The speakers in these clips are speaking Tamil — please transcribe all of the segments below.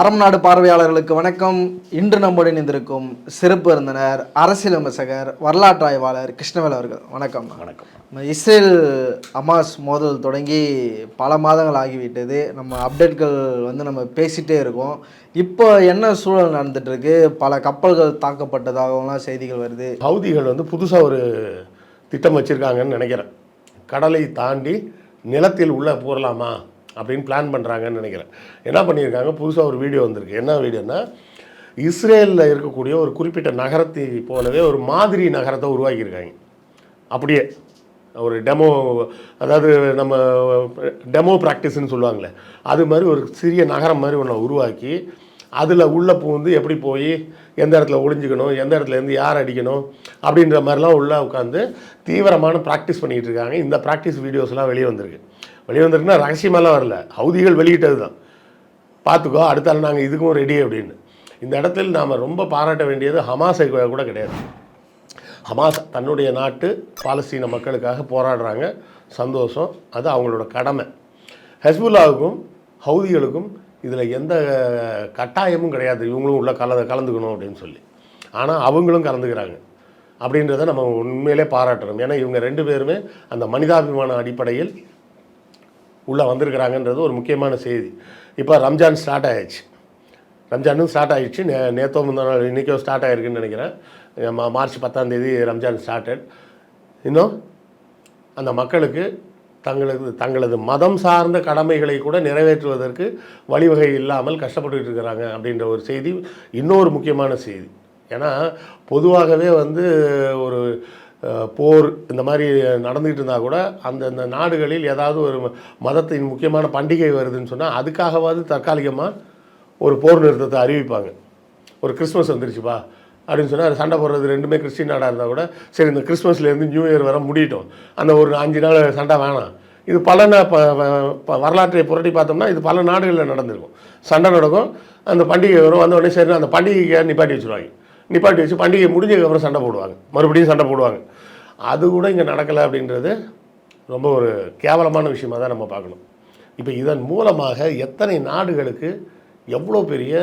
அறம் நாடு பார்வையாளர்களுக்கு வணக்கம். இன்று நம்முடன் இணைந்திருக்கும் சிறப்பு விருந்தினர் அரசியல் விமர்சகர் வரலாற்று ஆய்வாளர் கிருஷ்ணவேல் அவர்கள். வணக்கம். வணக்கம். இஸ்ரேல் அமாஸ் மோதல் தொடங்கி பல மாதங்கள் ஆகிவிட்டது. நம்ம அப்டேட்கள் வந்து நம்ம பேசிட்டே இருக்கோம். இப்போ என்ன சூழல் நடந்துட்டு இருக்கு பல கப்பல்கள் தாக்கப்பட்டதாகவும் செய்திகள் வருது. ஹவுதிகள் வந்து புதுசாக ஒரு திட்டம் வச்சுருக்காங்கன்னு நினைக்கிறேன். கடலை தாண்டி நிலத்தில் உள்ளே போகலாமா அப்படின்னு பிளான் பண்ணுறாங்கன்னு நினைக்கிறேன். என்ன பண்ணியிருக்காங்க? புதுசாக ஒரு வீடியோ வந்திருக்கு. என்ன வீடியோன்னா இஸ்ரேலில் இருக்கக்கூடிய ஒரு குறிப்பிட்ட நகரத்தை போலவே ஒரு மாதிரி நகரத்தை உருவாக்கியிருக்காங்க. அப்படியே ஒரு டெமோ அதாவது நம்ம டெமோ ப்ராக்டிஸ்ன்னு சொல்லுவாங்களே அது மாதிரி ஒரு சிறிய நகரம் மாதிரி ஒன்றை உருவாக்கி அதில் உள்ளே பூந்து எப்படி போய் எந்த இடத்துல ஒளிஞ்சிக்கணும் எந்த இடத்துல இருந்து யார் அடிக்கணும் அப்படின்ற மாதிரிலாம் உள்ளே உட்காந்து தீவிரமான ப்ராக்டிஸ் பண்ணிகிட்டு இருக்காங்க. இந்த ப்ராக்டிஸ் வீடியோஸ்லாம் வெளியே வந்திருக்கு. வெளியே ரகசியமெல்லாம் வரல. ஹவுதிகள் வெளியிட்டது தான் பார்த்துக்கோ அடுத்த நாங்கள் இதுக்கும் ரெடி அப்படின்னு. இந்த இடத்தில் நாம் ரொம்ப பாராட்ட வேண்டியது ஹமாஸை கூட கிடையாது. ஹமாஸ் தன்னுடைய நாட்டு பாலஸ்தீன மக்களுக்காக போராடுறாங்க. சந்தோஷம் அது அவங்களோட கடமை. ஹஸ்புல்லாவுக்கும் ஹவுதிகளுக்கும் இதில் எந்த கட்டாயமும் கிடையாது. இவங்களும் உள்ள கல கலந்துக்கணும் அப்படின்னு சொல்லி. ஆனால் அவங்களும் கலந்துக்கிறாங்க. அப்படின்றத நம்ம உண்மையிலே பாராட்டணும் ஏன்னா இவங்க ரெண்டு பேருமே அந்த மனிதாபிமான அடிப்படையில் உள்ளே வந்திருக்கிறாங்கன்றது ஒரு முக்கியமான செய்தி. இப்போ ரம்ஜான் ஸ்டார்ட் ஆயிடுச்சு. ரம்ஜானும் ஸ்டார்ட் ஆயிடுச்சு. நே நேற்றோ முந்தா நாள் இன்றைக்கோ ஸ்டார்ட் ஆகிருக்குன்னு நினைக்கிறேன். மா- மார்ச் பத்தாம் தேதி ரம்ஜான் ஸ்டார்டட் இன்னும் அந்த மக்களுக்கு தங்களது தங்களது மதம் சார்ந்த கடமைகளை கூட நிறைவேற்றுவதற்கு வழிவகை இல்லாமல் கஷ்டப்பட்டுக்கிட்டு இருக்கிறாங்க அப்படின்ற ஒரு செய்தி இன்னொரு முக்கியமான செய்தி. ஏன்னா பொதுவாகவே வந்து ஒரு போர் இந்த மாதிரி நடந்துகிட்டு இருந்தால் கூட அந்தந்த நாடுகளில் ஏதாவது ஒரு மதத்தின் முக்கியமான பண்டிகை வருதுன்னு சொன்னால் அதுக்காகவாவது தற்காலிகமாக ஒரு போர் நிறுத்தத்தை அறிவிப்பாங்க. ஒரு கிறிஸ்மஸ் வந்துருச்சுப்பா அப்படின்னு சொன்னால் சண்டை போடுறது ரெண்டுமே கிறிஸ்டின் நாடாக இருந்தால் கூட சரி இந்த கிறிஸ்மஸ்லேருந்து நியூ இயர் வர முடியட்டும். அந்த ஒரு அஞ்சு நாள் சண்டை வேணாம். இது பல வரலாற்றை புரட்டி பார்த்தோம்னா இது பல நாடுகளில் நடந்திருக்கும். சண்டை நடக்கும் அந்த பண்டிகை வரும் வந்த உடனே சரி அந்த பண்டிகைக்கு நிப்பாட்டி வச்சுருவாங்க? நிப்பாட்டி வச்சு பண்டிகை முடிஞ்சதுக்கப்புறம் சண்டை போடுவாங்க. மறுபடியும் சண்டை போடுவாங்க. அது கூட இங்கே நடக்கலை அப்படின்றது ரொம்ப ஒரு கேவலமான விஷயமாக தான் நம்ம பார்க்கணும். இப்போ இதன் மூலமாக எத்தனை நாடுகளுக்கு எவ்வளோ பெரிய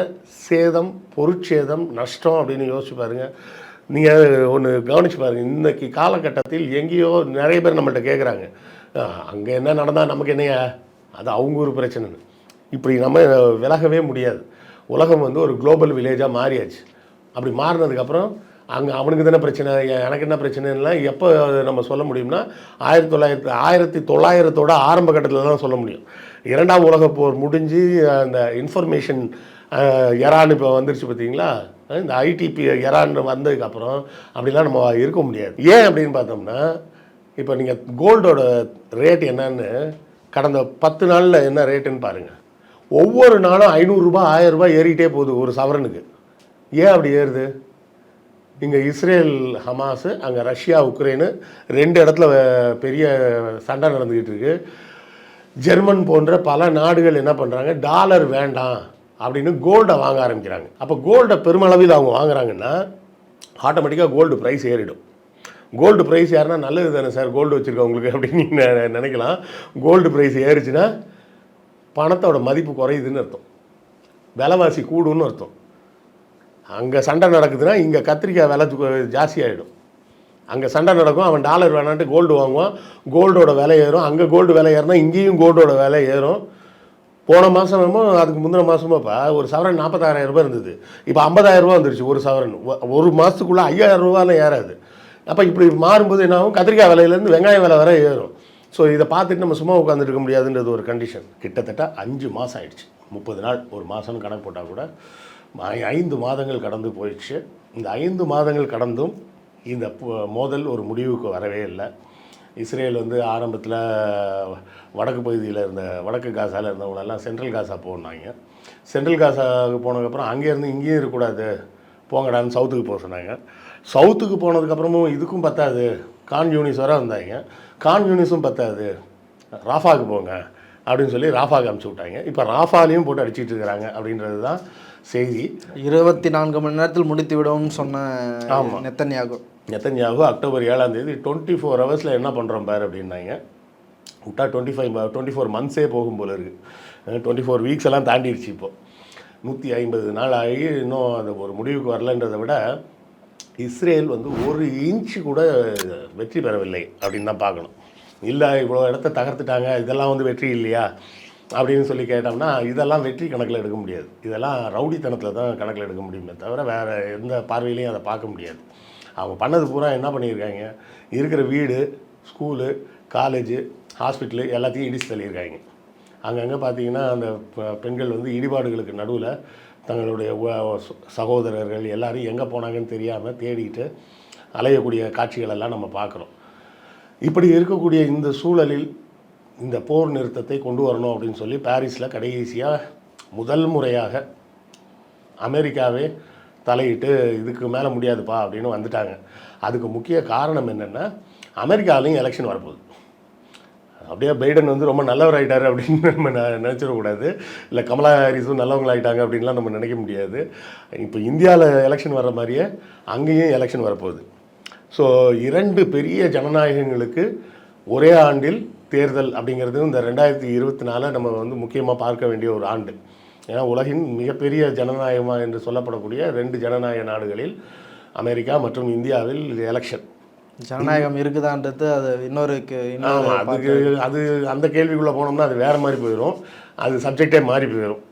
சேதம் பொருட்சேதம் நஷ்டம் அப்படின்னு யோசிச்சு பாருங்க. நீங்கள் ஒன்று கவனிச்சு பாருங்கள் இன்றைக்கி காலகட்டத்தில் எங்கேயோ நிறைய பேர் நம்மள்ட்ட கேட்குறாங்க அங்கே என்ன நடந்தால் நமக்கு என்னையா? அது அவங்க ஒரு பிரச்சனைன்னு. இப்படி நம்ம விலகவே முடியாது. உலகம் வந்து ஒரு குளோபல் வில்லேஜாக மாறியாச்சு. அப்படி மாறினதுக்கப்புறம் அங்கே அவனுக்கு தானே பிரச்சனை? எனக்கு என்ன பிரச்சனைலாம் எப்போ நம்ம சொல்ல முடியும்னா ஆயிரத்தி தொள்ளாயிரத்தி ஆயிரத்தி தொள்ளாயிரத்தோட ஆரம்ப கட்டத்தில் தான் சொல்ல முடியும். இரண்டாம் உலகப் போர் முடிஞ்சு அந்த இன்ஃபர்மேஷன் எரான் இப்போ வந்துருச்சு பார்த்தீங்களா இந்த ஐடிபி எரான்னு வந்ததுக்கப்புறம் அப்படிலாம் நம்ம இருக்க முடியாது. ஏன் அப்படின்னு பார்த்தோம்னா இப்போ நீங்கள் கோல்டோட ரேட் என்னன்னு கடந்த பத்து நாளில் என்ன ரேட்டுன்னு பாருங்கள் ஒவ்வொரு நாளும் ஐநூறுரூபா ஆயிரம் ரூபாய் ஏறிக்கிட்டே போகுது ஒரு சவரனுக்கு. ஏன் அப்படி ஏறுது? இங்கே இஸ்ரேல் ஹமாஸு அங்கே ரஷ்யா உக்ரைனு ரெண்டு இடத்துல பெரிய சண்டை நடந்துக்கிட்டு இருக்கு. ஜெர்மன் போன்ற பல நாடுகள் என்ன பண்ணுறாங்க டாலர் வேண்டாம் அப்படின்னு கோல்டை வாங்க ஆரம்பிக்கிறாங்க. அப்போ கோல்டை பெருமளவில் அவங்க வாங்குறாங்கன்னா ஆட்டோமேட்டிக்காக கோல்டு ப்ரைஸ் ஏறிடும். கோல்டு ப்ரைஸ் யாருன்னா நல்லது தானே சார் கோல்டு வச்சுருக்கவங்களுக்கு அப்படின்னு நீங்கள் நினைக்கலாம். கோல்டு ப்ரைஸ் ஏறிச்சுன்னா பணத்தோட மதிப்பு குறையுதுன்னு அர்த்தம். விலைவாசி கூடுன்னு அர்த்தம். அங்கே சண்டை நடக்குதுன்னா இங்கே கத்திரிக்காய் விலை ஜாஸ்தி ஆகிடும் அங்கே சண்டை நடக்கும் அவன் டாலர் வேணான்ட்டு கோல்டு வாங்குவான் கோல்டோட விலை ஏறும். அங்கே கோல்டு விலை ஏறினா இங்கேயும் கோல்டோட விலை ஏறும். போன மாதமோ அதுக்கு முந்தின மாதமோப்பா ஒரு சவரன் நாற்பதாயிரம் ரூபாய் இருந்தது. இப்போ ஐம்பதாயிரம் ரூபா வந்துருச்சு ஒரு சவரன். ஒரு மாதத்துக்குள்ளே ஐயாயிரம் ரூபாலாம் ஏறாது. அப்போ இப்படி மாறும்போது என்ன ஆகும்? கத்திரிக்காய் விலையிலேருந்து வெங்காய விலை வரை ஏறும். ஸோ இதை பார்த்துட்டு நம்ம சும்மா உட்காந்துருக்க முடியாதுன்றது ஒரு கண்டிஷன் கிட்டத்தட்ட அஞ்சு மாதம் ஆயிடுச்சு. முப்பது நாள் ஒரு மாதம்னு கணக்கு போட்டால் கூட. ஐந்து மாதங்கள் கடந்து போயிடுச்சு. இந்த ஐந்து மாதங்கள் கடந்தும் இந்த மோதல் ஒரு முடிவுக்கு வரவே இல்லை. இஸ்ரேல் வந்து ஆரம்பத்தில் வடக்கு பகுதியில் இருந்த வடக்கு காசாவில் இருந்தவங்களெல்லாம் சென்ட்ரல் காசா போனாங்க. சென்ட்ரல் காசாவுக்கு போனதுக்கப்புறம் அங்கேருந்து இங்கேயும் இருக்கக்கூடாது. போங்கடான்னு சவுத்துக்கு போக சொன்னாங்க. சவுத்துக்கு போனதுக்கப்புறமும் இதுக்கும் பத்தாது. கான் யூனிஸ் வர வந்தாங்க. கான் யூனிஸும் பத்தாது. ராஃபாவுக்கு போங்க. அப்படின்னு சொல்லி ராஃபாவுக்கு அனுப்பிச்சி விட்டாங்க. இப்போ ராஃபாலையும் போட்டு அடிச்சிட்டு இருக்கிறாங்க அப்படின்றது தான் செய்தி. இருபத்தி நான்கு மணி நேரத்தில் முடித்து விடுவோம்னு சொன்ன ஆமா. நெத்தன்யாகு. நெத்தன்யாகு அக்டோபர் ஏழாம் தேதி டுவெண்ட்டி ஃபோர் ஹவர்ஸில் என்ன பண்ணுறோம் பாரு அப்படின்னாங்க. விட்டா டுவெண்ட்டி ஃபைவ் டுவெண்ட்டி ஃபோர் மந்த்ஸே போகும் போல இருக்குது டுவெண்ட்டி ஃபோர் வீக்ஸ் எல்லாம் தாண்டிடுச்சு இப்போ. நூற்றி ஐம்பது நாள் ஆகி இன்னும் அது ஒரு முடிவுக்கு வரலன்றதை விட இஸ்ரேல் வந்து ஒரு இன்ச்சு கூட வெற்றி பெறவில்லை அப்படின்னு தான் பார்க்கணும். இல்லை இவ்வளோ இடத்த தகர்த்துட்டாங்க இதெல்லாம் வந்து வெற்றி இல்லையா? அப்படின்னு சொல்லி கேட்டோம்னா இதெல்லாம் வெற்றி கணக்கில் எடுக்க முடியாது. இதெல்லாம் ரவுடித்தனத்தில் தான் கணக்கில் எடுக்க முடியுமே தவிர வேறு எந்த பார்வையிலையும் அதை பார்க்க முடியாது. அவங்க பண்ணது பூரா என்ன பண்ணியிருக்காங்க? இருக்கிற வீடு ஸ்கூலு காலேஜு ஹாஸ்பிட்டலு எல்லாத்தையும் இடிச்சு தள்ளியிருக்காங்க. அங்கங்கே பார்த்தீங்கன்னா அந்த பெண்கள் வந்து இடிபாடுகளுக்கு நடுவில் தங்களுடைய உ- சகோதரர்கள் எல்லாரும் எங்கே போனாங்கன்னு தெரியாமல் தேடிக்கிட்டு அலையக்கூடிய காட்சிகளெல்லாம் நம்ம பார்க்குறோம். இப்படி இருக்கக்கூடிய இந்த சூழலில் இந்த போர் நிறுத்தத்தை கொண்டு வரணும் அப்படின்னு சொல்லி பாரிஸில் கடைசியாக முதல் முறையாக அமெரிக்காவே தலையிட்டு இதுக்கு மேலே முடியாதுப்பா அப்படின்னு வந்துட்டாங்க. அதுக்கு முக்கிய காரணம் என்னென்னா அமெரிக்காவிலையும் எலெக்ஷன் வரப்போகுது. அப்படியே பைடன் வந்து ரொம்ப நல்லவர் ஆகிட்டார் அப்படின்னு நம்ம ந- இல்லை கமலா ஹாரிஸும் நல்லவங்களாகிட்டாங்க அப்படின்லாம் நம்ம நினைக்க முடியாது. இப்போ இந்தியாவில் எலெக்ஷன் வர்ற மாதிரியே அங்கேயும் எலெக்ஷன் வரப்போகுது. ஸோ இரண்டு பெரிய ஜனநாயகங்களுக்கு ஒரே ஆண்டில் தேர்தல் அப்படிங்கிறது இந்த ரெண்டாயிரத்தி இருபத்தி நாலை நம்ம வந்து முக்கியமாக பார்க்க வேண்டிய ஒரு ஆண்டு. ஏன்னா உலகின் மிகப்பெரிய ஜனநாயகமா என்று சொல்லப்படக்கூடிய ரெண்டு ஜனநாயக நாடுகளில் அமெரிக்கா மற்றும் இந்தியாவில் எலெக்ஷன் ஜனநாயகம் இருக்குதான்றது அது இன்னொரு அதுக்கு அது அந்த கேள்விக்குள்ளே போனோம்னா அது வேறு மாதிரி போயிடும் அது சப்ஜெக்டே மாறி போயிடும்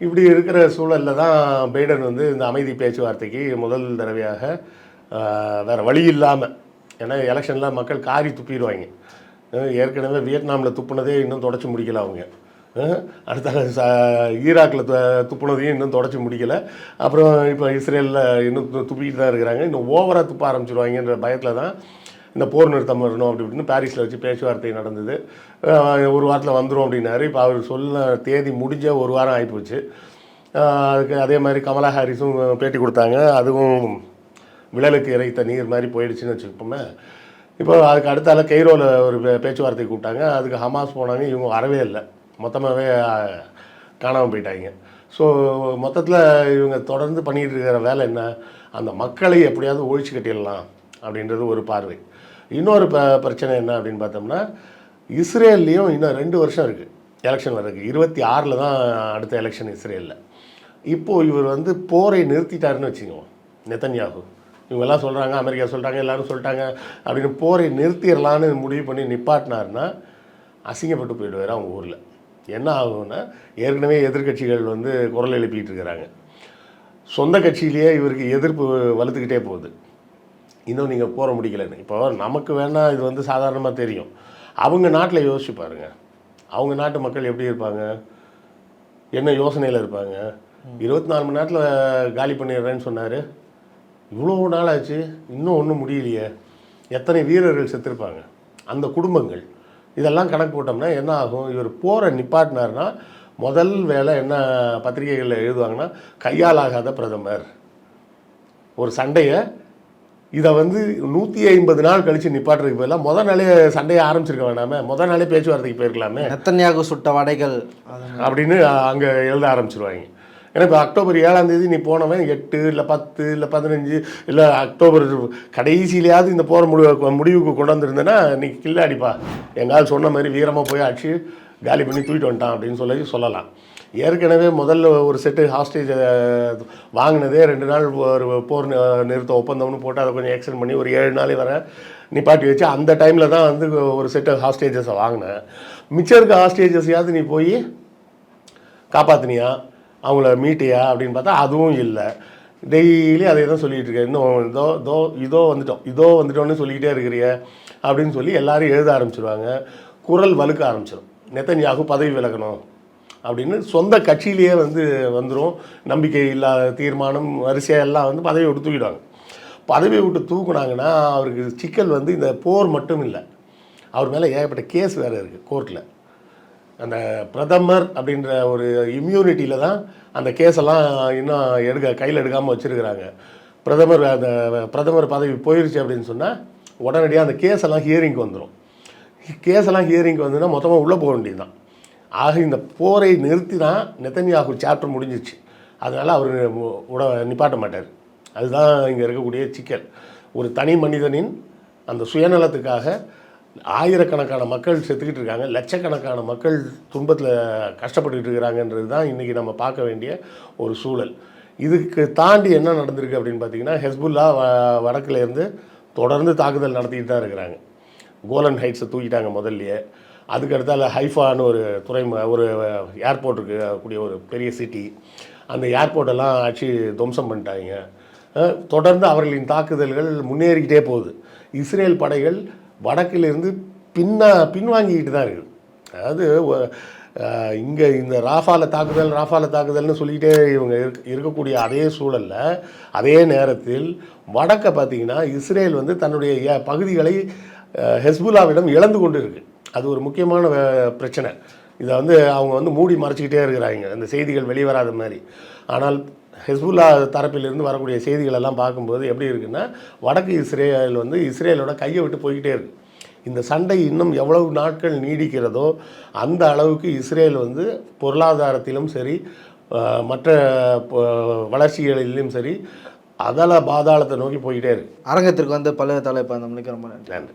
இப்படி இருக்கிற சூழலில் தான் பைடன் வந்து இந்த அமைதி பேச்சுவார்த்தைக்கு முதல் தடவையாக வேறு வழி இல்லாமல் ஏன்னா எலெக்ஷனில் மக்கள் காரி துப்பிடுவாங்க. ஏற்கனவே வியட்நாமில் துப்புனதே இன்னும் தொடச்சி முடிக்கல அவங்க. அடுத்த ச ஈராக்கில் துப்புனதையும் இன்னும் தொடச்சி முடிக்கலை. அப்புறம் இப்போ இஸ்ரேலில் இன்னும் துப்பிக்கிட்டு தான் இருக்கிறாங்க. இன்னும் ஓவராக துப்ப ஆரம்பிச்சிருவாங்கன்ற பயத்தில் தான் இந்த போர் நிறுத்தம் வரணும் அப்படி இப்படின்னு பாரிஸில் வச்சு பேச்சுவார்த்தை நடந்தது. ஒரு வாரத்தில் வந்துடும் அப்படின்னாரு. இப்போ அவர் சொல்ல தேதி முடிஞ்ச ஒரு வாரம் ஆகிப்போச்சு அதுக்கு அதே மாதிரி கமலா ஹாரிஸும் பேட்டி கொடுத்தாங்க. அதுவும் விழலுக்கு இறைத்த நீர் மாதிரி போயிடுச்சுன்னு வச்சுக்கோமே இப்போ அதுக்கு அடுத்தால கெய்ரோவில் ஒரு பேச்சுவார்த்தை கூப்பிட்டாங்க. அதுக்கு ஹமாஸ் போனாங்க. இவங்க வரவே இல்லை. மொத்தமாகவே காணாமல் போயிட்டாங்க. ஸோ மொத்தத்தில் இவங்க தொடர்ந்து பண்ணிகிட்டு இருக்கிற வேலை என்ன? அந்த மக்களை எப்படியாவது ஒழிச்சு கட்டிடலாம் அப்படின்றது ஒரு பார்வை. இன்னொரு ப பிரச்சனை என்ன அப்படின்னு பார்த்தோம்னா இஸ்ரேல்லையும் இன்னும் ரெண்டு வருஷம் இருக்குது எலெக்ஷன் வர்றதுக்கு. இருபத்தி ஆறில் தான் அடுத்த எலெக்ஷன் இஸ்ரேலில். இப்போது இவர் வந்து போரை நிறுத்திட்டாருன்னு வச்சுக்கோங்க. நெத்தன்யாகு. இவங்கெல்லாம் சொல்கிறாங்க அமெரிக்கா சொல்கிறாங்க எல்லாரும் சொல்லிட்டாங்க அப்படின்னு போரை நிறுத்திடலான்னு முடிவு பண்ணி நிப்பாட்டினாருன்னா அசிங்கப்பட்டு போயிடுவார் அவங்க ஊரில். என்ன ஆகும்னா ஏற்கனவே எதிர்க்கட்சிகள் வந்து குரல் எழுப்பிட்டு இருக்கிறாங்க. சொந்த கட்சியிலேயே இவருக்கு எதிர்ப்பு வலுத்துக்கிட்டே போகுது. இன்னும் நீங்கள் போற முடிக்கலன்னு. இப்போ நமக்கு வேணால் இது வந்து சாதாரணமாக தெரியும். அவங்க நாட்டில் யோசிச்சு பாருங்க. அவங்க நாட்டு மக்கள் எப்படி இருப்பாங்க? என்ன யோசனையில் இருப்பாங்க? இருபத்தி நாலு மணி நேரத்தில் காலி பண்ணிடுறேன்னு சொன்னார். இவ்வளோ நாள் ஆச்சு இன்னும் ஒன்றும் முடியலையே. எத்தனை வீரர்கள் செத்துருப்பாங்க? அந்த குடும்பங்கள். இதெல்லாம் கணக்கு போட்டோம்னா என்ன ஆகும்? இவர் போரை நிப்பாட்டினார்னா முதல் வேலை என்ன பத்திரிகைகளில் எழுதுவாங்கன்னா கையால் ஆகாத பிரதமர். ஒரு சண்டையை இதை வந்து நூற்றி ஐம்பது நாள் கழித்து நிப்பாட்டுறதுக்கு பதிலாக முத நாளே சண்டையை ஆரம்பிச்சிருக்க வேணாமே. முத நாளே பேச்சுவார்த்தைக்கு போயிருக்கலாமே. நெத்தன்யாகு சுட்ட வடைகள் அப்படின்னு அங்கே எழுத ஆரம்பிச்சிருவாங்க. ஏன்னா இப்போ அக்டோபர் ஏழாம் தேதி நீ போனவன் எட்டு இல்லை பத்து இல்லை பதினஞ்சு இல்லை அக்டோபர் கடைசியிலையாவது இந்த போகிற முடிவு முடிவுக்கு கொண்டு வந்திருந்தேன்னா நீ கில்லாடிப்பா எங்காவது சொன்ன மாதிரி வீரமாக போய் அடிச்சு காலி பண்ணி தூக்கிட்டு வந்துட்டான் அப்படின்னு சொல்லி சொல்லலாம். ஏற்கனவே முதல்ல ஒரு செட்டு ஹாஸ்டேஜ் வாங்கினதே ரெண்டு நாள் ஒரு போர் நிறுத்த ஒப்பந்தம்னு போட்டு அதை கொஞ்சம் எக்ஸ்டெண்ட் பண்ணி ஒரு ஏழு நாள் வர நிப்பாட்டி வச்சு அந்த டைமில் தான் வந்து ஒரு செட்டு ஹாஸ்டேஜஸை வாங்கினேன். மிச்சம் இருக்க ஹாஸ்டேஜஸையாவது நீ போய் காப்பாத்தினியா? அவங்கள மீட்டியா அப்படின்னு பார்த்தா அதுவும் இல்லை. டெய்லி அதே தான் சொல்லிகிட்டு இருக்கேன். இன்னும் இதோ இதோ இதோ வந்துட்டோம். இதோ வந்துட்டோம்னு சொல்லிக்கிட்டே இருக்கிறிய அப்படின்னு சொல்லி எல்லாரும் எழுத ஆரம்பிச்சிருவாங்க. குரல் வலுக்க ஆரம்பிச்சிடும் நெத்தன்யாகு பதவி விலகணும் அப்படின்னு சொந்த கட்சியிலேயே வந்து வந்துடும் நம்பிக்கை இல்லாத தீர்மானம் வரிசையாக எல்லாம் வந்து பதவி விட்டு தூக்கிடுவாங்க. பதவியை விட்டு தூக்குனாங்கன்னா அவருக்கு சிக்கல் வந்து இந்த போர் மட்டும் இல்லை. அவர் மேலே ஏகப்பட்ட கேஸ் வேறு இருக்குது கோர்ட்டில் அந்த பிரதமர் அப்படின்ற ஒரு இம்யூனிட்டியில் தான் அந்த கேஸெல்லாம் இன்னும் எடுக்க கையில் எடுக்காமல் வச்சுருக்கிறாங்க. பிரதமர் அந்த பிரதமர் பதவி போயிருச்சு அப்படின்னு சொன்னால் உடனடியாக அந்த கேஸெல்லாம் ஹியரிங்க்கு வந்துடும் கேஸெல்லாம் ஹியரிங்க்கு வந்துன்னா மொத்தமாக உள்ளே போக வேண்டியது தான் ஆக இந்த போரை நிறுத்தி தான் நெத்தன்யாகு சாப்டர் முடிஞ்சிச்சு. அதனால் அவர் உட நிப்பாட்ட மாட்டார். அதுதான் இங்கே இருக்கக்கூடிய சிக்கல். ஒரு தனி மனிதனின் அந்த சுயநலத்துக்காக ஆயிரக்கணக்கான மக்கள் செத்துக்கிட்டு இருக்காங்க. லட்சக்கணக்கான மக்கள் துன்பத்தில் கஷ்டப்பட்டுக்கிட்டு இருக்கிறாங்கன்றது தான் இன்றைக்கி நம்ம பார்க்க வேண்டிய ஒரு சூழல். இதுக்கு தாண்டி என்ன நடந்திருக்கு அப்படின்னு பார்த்தீங்கன்னா ஹெஸ்புல்லா வ வடக்குலேருந்து தொடர்ந்து தாக்குதல் நடத்திக்கிட்டு தான் இருக்கிறாங்க. கோலன் ஹைட்ஸை தூக்கிட்டாங்க முதல்லையே. அதுக்கடுத்தால ஹைஃபான்னு ஒரு துறை ஒரு ஏர்போர்ட் இருக்கக்கூடிய ஒரு பெரிய சிட்டி. அந்த ஏர்போர்ட்டெல்லாம் ஆச்சு துவம்சம் பண்ணிட்டாங்க. தொடர்ந்து அவர்களின் தாக்குதல்கள் முன்னேறிக்கிட்டே போகுது. இஸ்ரேல் படைகள் வடக்கிலிருந்து பின்னா பின்வாங்கிக்கிட்டு தான் இருக்குது. அதாவது இங்கே இந்த ராஃபால தாக்குதல் ராஃபால தாக்குதல்னு சொல்லிக்கிட்டே இவங்க இருக்கக்கூடிய அதே சூழலில் அதே நேரத்தில் வடக்கை பார்த்திங்கன்னா இஸ்ரேல் வந்து தன்னுடைய ஏ- பகுதிகளை ஹெஸ்புல்லாவிடம் இழந்து கொண்டு இருக்கு அது ஒரு முக்கியமான வே- பிரச்சனை. இதை வந்து அவங்க வந்து மூடி மறைச்சிக்கிட்டே இருக்கிறாங்க. அந்த செய்திகள் வெளிவராத மாதிரி. ஆனால் ஹெஸ்புல்லா தரப்பிலிருந்து வரக்கூடிய செய்திகள் எல்லாம் பார்க்கும்போது எப்படி இருக்குன்னா வடக்கு இஸ்ரேல் வந்து இஸ்ரேலோட கையை விட்டு போய்கிட்டே இருக்கு. இந்த சண்டை இன்னும் எவ்வளவு நாட்கள் நீடிக்கிறதோ அந்த அளவுக்கு இஸ்ரேல் வந்து பொருளாதாரத்திலும் சரி மற்ற வளர்ச்சிகளிலும் சரி அதல பாதாளத்தை நோக்கி போய்கிட்டே இருக்கு. அரங்கத்திற்கு வந்து பல்வேறு தலைப்பு அந்த மணிக்கு ரொம்ப நன்றி.